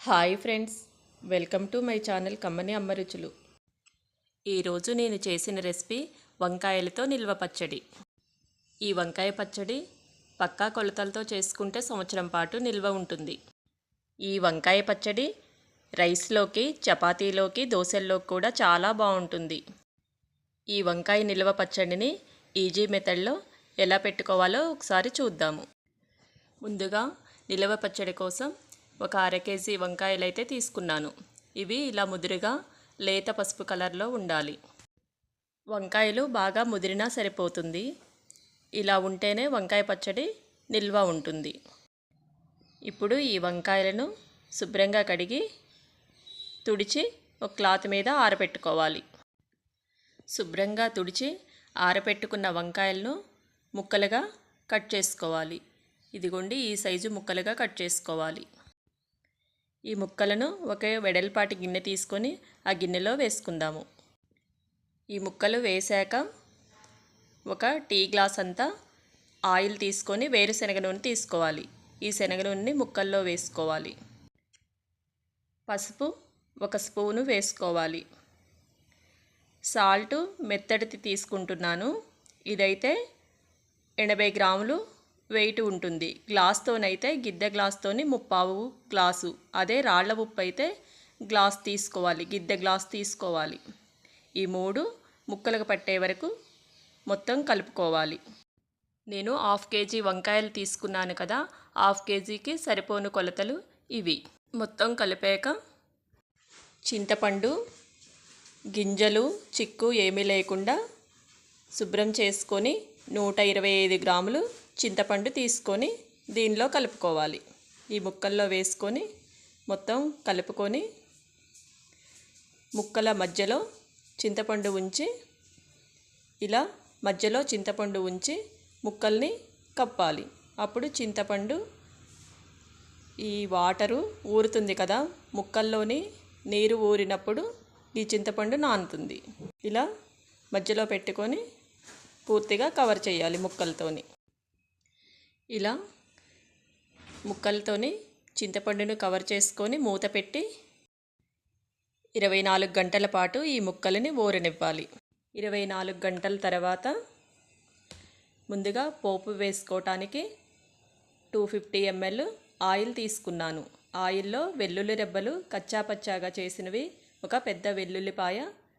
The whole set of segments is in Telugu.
Hi friends welcome to my channel కమ్మని అమ్మరుచులు ఈరోజు నేను చేసిన రెసిపీ వంకాయలతో నిల్వ పచ్చడి. ఈ వంకాయ పచ్చడి పక్కా కొలతలతో చేసుకుంటే సంవత్సరం పాటు నిల్వ ఉంటుంది. ఈ వంకాయ పచ్చడి రైస్లోకి చపాతీలోకి దోశల్లోకి కూడా చాలా బాగుంటుంది. ఈ వంకాయ నిల్వ పచ్చడిని ఈజీ మెథడ్లో ఎలా పెట్టుకోవాలో ఒకసారి చూద్దాము. ముందుగా నిల్వ పచ్చడి కోసం ఒక అర కేజీ వంకాయలు అయితే తీసుకున్నాను. ఇవి ఇలా ముదురుగా లేత పసుపు కలర్లో ఉండాలి. వంకాయలు బాగా ముదిరినా సరిపోతుంది. ఇలా ఉంటేనే వంకాయ పచ్చడి నిల్వ ఉంటుంది. ఇప్పుడు ఈ వంకాయలను శుభ్రంగా కడిగి తుడిచి ఒక క్లాత్ మీద ఆరబెట్టుకోవాలి శుభ్రంగా తుడిచి ఆరబెట్టుకున్న వంకాయలను ముక్కలుగా కట్ చేసుకోవాలి. ఇదిగోండి ఈ సైజు ముక్కలుగా కట్ చేసుకోవాలి. ఈ ముక్కలను ఒక వెడల్పాటి గిన్నె తీసుకొని ఆ గిన్నెలో వేసుకుందాము. ఈ ముక్కలు వేశాక ఒక టీ గ్లాస్ అంతా ఆయిల్ తీసుకొని వేరుశనగ నూనె తీసుకోవాలి. ఈ శనగ నూనెని ముక్కల్లో వేసుకోవాలి. పసుపు ఒక స్పూను వేసుకోవాలి. సాల్ట్ మెత్తడిది తీసుకుంటున్నాను. ఇదైతే ఎనభై గ్రాములు వెయిట్ ఉంటుంది. గ్లాస్తోనైతే గిద్దె గ్లాస్తోని ముప్పావు గ్లాసు. అదే రాళ్ళ ఉప్పు అయితే గ్లాస్ తీసుకోవాలి. గిద్దె గ్లాస్ తీసుకోవాలి. ఈ మూడు ముక్కలకు పట్టే వరకు మొత్తం కలుపుకోవాలి. నేను హాఫ్ కేజీ వంకాయలు తీసుకున్నాను కదా హాఫ్ కేజీకి సరిపోను కొలతలు ఇవి. మొత్తం కలిపాక చింతపండు గింజలు చిక్కు ఏమీ లేకుండా శుభ్రం చేసుకొని నూట ఇరవై ఐదు గ్రాములు చింతపండు తీసుకొని దీనిలో కలుపుకోవాలి. ఈ ముక్కల్లో వేసుకొని మొత్తం కలుపుకొని ముక్కల మధ్యలో చింతపండు ఉంచి ఇలా మధ్యలో చింతపండు ఉంచి ముక్కల్ని కప్పాలి. అప్పుడు చింతపండు ఈ వాటరు ఊరుతుంది కదా ముక్కల్లోని నీరు ఊరినప్పుడు ఈ చింతపండు నానుతుంది. ఇలా మధ్యలో పెట్టుకొని పూర్తిగా కవర్ చేయాలి ముక్కలతోని. ఇలా ముక్కలతోని చింతపండును కవర్ చేసుకొని మూత పెట్టి ఇరవై నాలుగు గంటల పాటు ఈ ముక్కలని ఊరనివ్వాలి ఇరవై నాలుగు గంటల తర్వాత ముందుగా పోపు వేసుకోవటానికి టూ ఫిఫ్టీ ఎంఎల్ ఆయిల్ తీసుకున్నాను. ఆయిల్లో వెల్లుల్లి రెబ్బలు కచ్చాపచ్చాగా చేసినవి ఒక పెద్ద వెల్లుల్లిపాయ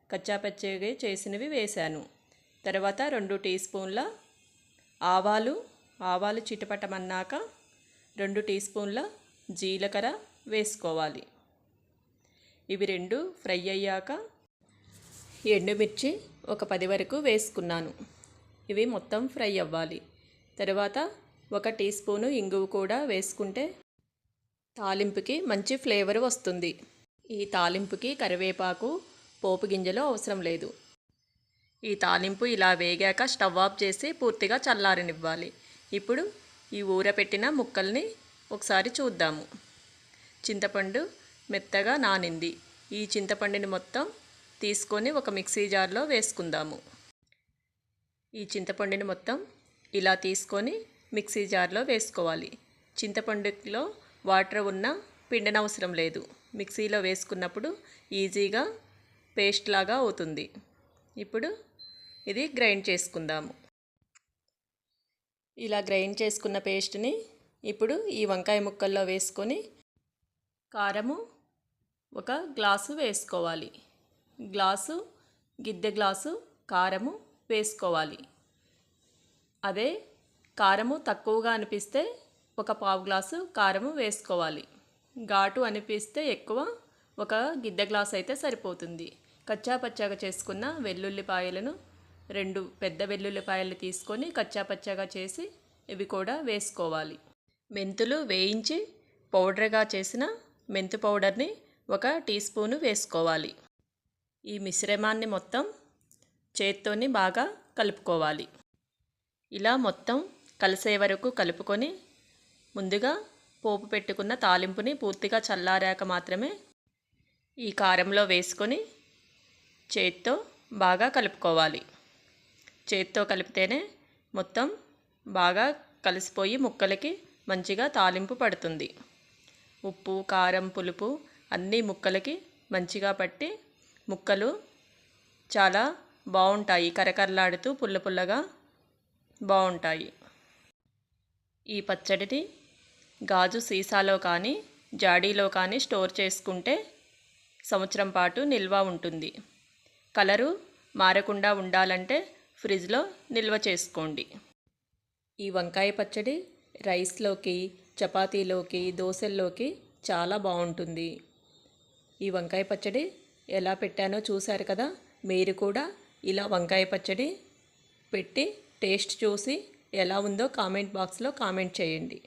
కచ్చాపచ్చాగా చేసినవి వేశాను. తర్వాత రెండు టీ స్పూన్ల ఆవాలు ఆవాలు చిటపటమన్నాక రెండు టీ స్పూన్ల జీలకర్ర వేసుకోవాలి. ఇవి రెండు ఫ్రై అయ్యాక ఎండుమిర్చి ఒక పది వరకు వేసుకున్నాను. ఇవి మొత్తం ఫ్రై అవ్వాలి. తర్వాత ఒక టీ స్పూను ఇంగువ కూడా వేసుకుంటే తాలింపుకి మంచి ఫ్లేవర్ వస్తుంది. ఈ తాలింపుకి కరివేపాకు పోపు గింజలు అవసరం లేదు. ఈ తాలింపు ఇలా వేగాక స్టవ్ ఆఫ్ చేసి పూర్తిగా చల్లారనివ్వాలి. ఇప్పుడు ఈ ఊరపెట్టిన ముక్కల్ని ఒకసారి చూద్దాము. చింతపండు మెత్తగా నానింది. ఈ చింతపండుని మొత్తం తీసుకొని ఒక మిక్సీ జార్లో వేసుకుందాము. ఈ చింతపండుని మొత్తం ఇలా తీసుకొని మిక్సీ జార్లో వేసుకోవాలి. చింతపండులో వాటర్ ఉన్న పిండనవసరం లేదు. మిక్సీలో వేసుకున్నప్పుడు ఈజీగా పేస్ట్ లాగా అవుతుంది. ఇప్పుడు ఇది గ్రైండ్ చేసుకుందాము. ఇలా గ్రైండ్ చేసుకున్న పేస్ట్ని ఇప్పుడు ఈ వంకాయ ముక్కల్లో వేసుకొని కారము ఒక గ్లాసు వేసుకోవాలి. గ్లాసు గిద్దె గ్లాసు కారము వేసుకోవాలి. అదే కారము తక్కువగా అనిపిస్తే ఒక పావు గ్లాసు కారము వేసుకోవాలి. ఘాటు అనిపిస్తే ఎక్కువ ఒక గిద్దె గ్లాస్ అయితే సరిపోతుంది. కచ్చా పచ్చాగా చేసుకున్న వెల్లుల్లిపాయలను రెండు పెద్ద వెల్లుల్లిపాయలు తీసుకొని కచ్చాపచ్చాగా చేసి ఇవి కూడా వేసుకోవాలి. మెంతులు వేయించి పౌడర్గా చేసిన మెంతు పౌడర్ని ఒక టీ స్పూను వేసుకోవాలి. ఈ మిశ్రమాన్ని మొత్తం చేత్తోని బాగా కలుపుకోవాలి. ఇలా మొత్తం కలిసే వరకు కలుపుకొని ముందుగా పోపు పెట్టుకున్న తాలింపుని పూర్తిగా చల్లారాక మాత్రమే ఈ కారంలో వేసుకొని చేత్తో బాగా కలుపుకోవాలి. చేతితో కలిపితేనే మొత్తం బాగా కలిసిపోయి ముక్కలకి మంచిగా తాలింపు పడుతుంది. ఉప్పు కారం పులుపు అన్నీ ముక్కలకి మంచిగా పట్టి ముక్కలు చాలా బాగుంటాయి. కరకరలాడుతూ పుల్ల పుల్లగా బాగుంటాయి. ఈ పచ్చడిని గాజు సీసాలో కానీ జాడీలో కానీ స్టోర్ చేసుకుంటే సంవత్సరం పాటు నిల్వ ఉంటుంది. కలరు మారకుండా ఉండాలంటే ఫ్రిడ్జ్లో నిల్వ చేసుకోండి. ఈ వంకాయ పచ్చడి రైస్లోకి చపాతీలోకి దోశల్లోకి చాలా బాగుంటుంది. ఈ వంకాయ పచ్చడి ఎలా పెట్టానో చూశారు కదా? మీరు కూడా ఇలా వంకాయ పచ్చడి పెట్టి టేస్ట్ చూసి ఎలా ఉందో కామెంట్ బాక్స్లో కామెంట్ చేయండి.